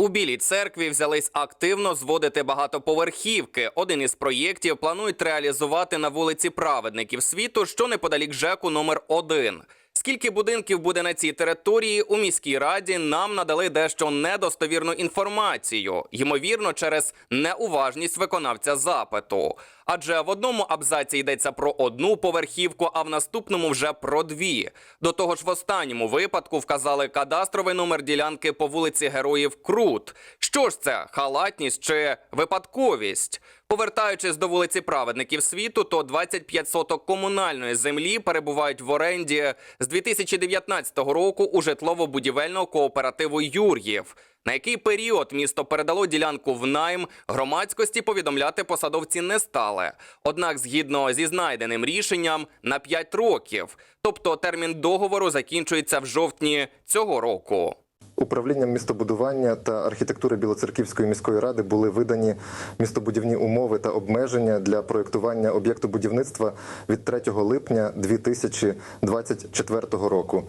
У Білій церкві взялись активно зводити багатоповерхівки. Один із проєктів планують реалізувати на вулиці Праведників світу, що неподалік ЖЕКу номер 1 Скільки будинків буде на цій території у міській раді, нам надали дещо недостовірну інформацію, ймовірно, через неуважність виконавця запиту. Адже в одному абзаці йдеться про одну поверхівку, а в наступному вже про дві. До того ж, в останньому випадку вказали кадастровий номер ділянки по вулиці Героїв Крут. Що ж це халатність чи випадковість? Повертаючись до вулиці Праведників світу, то 25 соток комунальної землі перебувають в оренді з 2019 року у житлово-будівельного кооперативу Юр'їв. На який період місто передало ділянку в найм, громадськості повідомляти посадовці не стали. Однак, згідно зі знайденим рішенням, на 5 років. Тобто термін договору закінчується в жовтні цього року. Управлінням містобудування та архітектури Білоцерківської міської ради були видані містобудівні умови та обмеження для проєктування об'єкту будівництва від 3 липня 2024 року.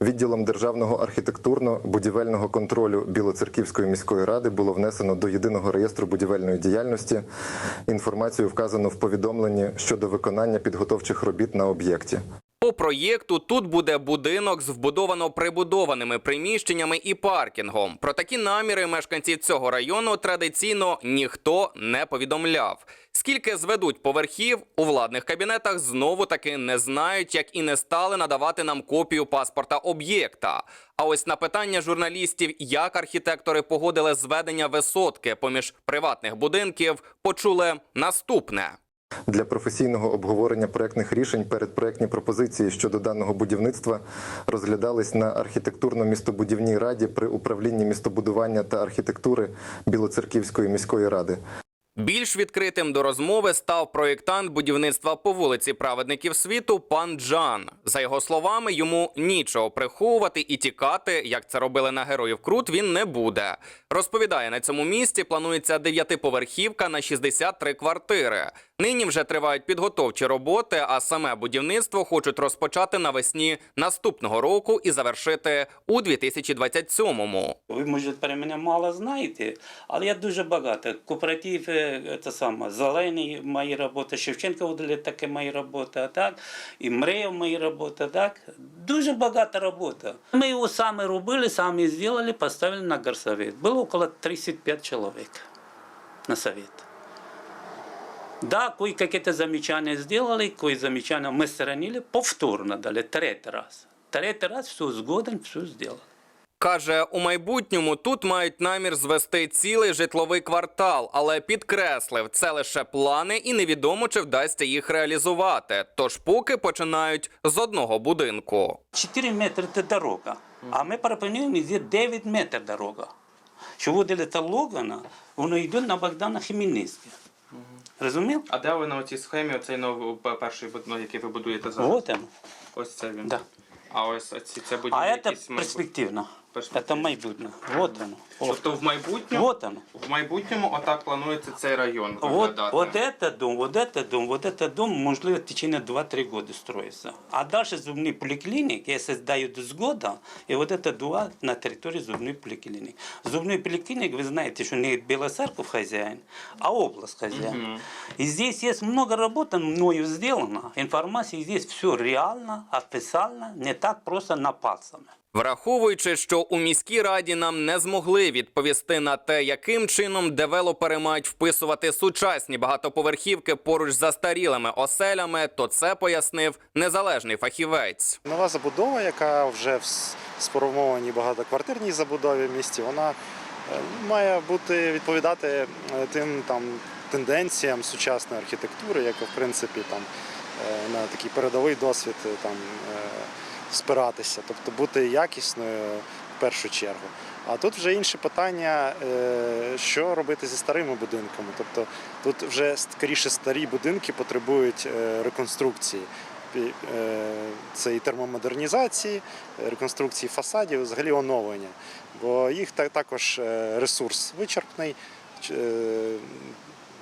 Відділом державного архітектурно-будівельного контролю Білоцерківської міської ради було внесено до єдиного реєстру будівельної діяльності. Інформацію вказано в повідомленні щодо виконання підготовчих робіт на об'єкті. По проєкту тут буде будинок з вбудовано прибудованими приміщеннями і паркінгом. Про такі наміри мешканців цього району традиційно ніхто не повідомляв. Скільки зведуть поверхів у владних кабінетах, знову таки не знають, як і не стали надавати нам копію паспорта об'єкта. А ось на питання журналістів, як архітектори погодили зведення висотки поміж приватних будинків, почули наступне. Для професійного обговорення проектних рішень передпроектні пропозиції щодо даного будівництва розглядались на архітектурно-містобудівній раді при управлінні містобудування та архітектури Білоцерківської міської ради. Більш відкритим до розмови став проєктант будівництва по вулиці Праведників світу пан Джан. За його словами, йому нічого приховувати і тікати, як це робили на героїв Крут, він не буде. Розповідає, на цьому місці планується дев'ятиповерхівка на 63 квартири. Нині вже тривають підготовчі роботи, а саме будівництво хочуть розпочати навесні наступного року і завершити у 2027-му. Ви, може, про мене мало знаєте, але я дуже багато. Кооператив, е, це саме, зелений мої роботи, Шевченко удалі таке мої роботи, так? І Мреєв мої роботи, так? Дуже багато роботи. Ми його самі робили, самі зробили, поставили на горсовет. Було около 35 чоловік на совет. Да, кое какие-то замечания сделали, кое замечания мы сторонили, повторно дали, третий раз. Третий раз все сгоден, все сделали. Каже, у майбутньому тут мають намір звести цілий житловий квартал, але підкреслив, це лише плани, і невідомо чи вдасться їх реалізувати. Тож поки починають з одного будинку. 4 метри це дорога, а ми пропонуємо здесь 9 метрів дорога. Що водили та Логана, воно йде на Богдана Хмельницьке. Розумів? А де ви на цій схемі оцей новий перший будинок, який ви будуєте зараз? Вот він. Ось це він. Да. А ось ці це будівлі А це якісь перспективно. Перспективно. Це майбутнє. Вот оно. Вот. Тобто в майбутньому, Вот оно. в майбутньому отак планується цей район Вот, виглядати. вот этот дом, вот этот дом, вот этот дом, можливо, в течение 2-3 года строится. А дальше зубные поликлиники, если сдают с года, и вот это два на территории зубной поликлиник. Зубной поликлиник, вы знаете, что не Белоцерков хозяин, а область хозяин. И здесь есть много работы мною сделано. Информация здесь все реально, официально, не так просто на пальцами. Враховуючи, що у міській раді нам не змогли відповісти на те, яким чином девелопери мають вписувати сучасні багатоповерхівки поруч з застарілими оселями, то це пояснив незалежний фахівець. Нова забудова, яка вже в сформованій багатоквартирній забудові в місті, вона е, має бути відповідати е, тим там тенденціям сучасної архітектури, яка в принципі там е, на такий передовий досвід там спиратися, тобто бути якісною в першу чергу. А тут вже інше питання, е, що робити зі старими будинками. Тобто тут вже скоріше старі будинки потребують е, реконструкції. Е, Це і термомодернізації, реконструкції фасадів, взагалі оновлення. Бо їх також ресурс вичерпний,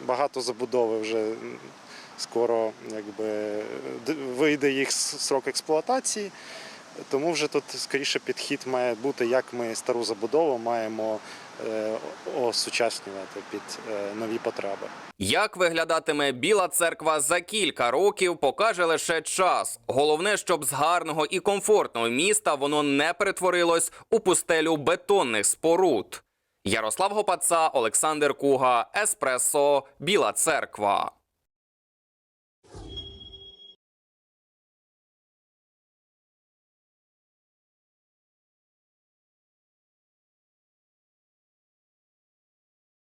багато забудови вже скоро якби, вийде їх срок експлуатації. Тому вже тут скоріше підхід має бути, як ми стару забудову маємо е, осучаснювати під е, нові потреби. Як виглядатиме Біла церква за кілька років, покаже лише час. Головне, щоб з гарного і комфортного міста воно не перетворилось у пустелю бетонних споруд. Ярослав Гопаца, Олександр Куга, Еспресо, Біла церква.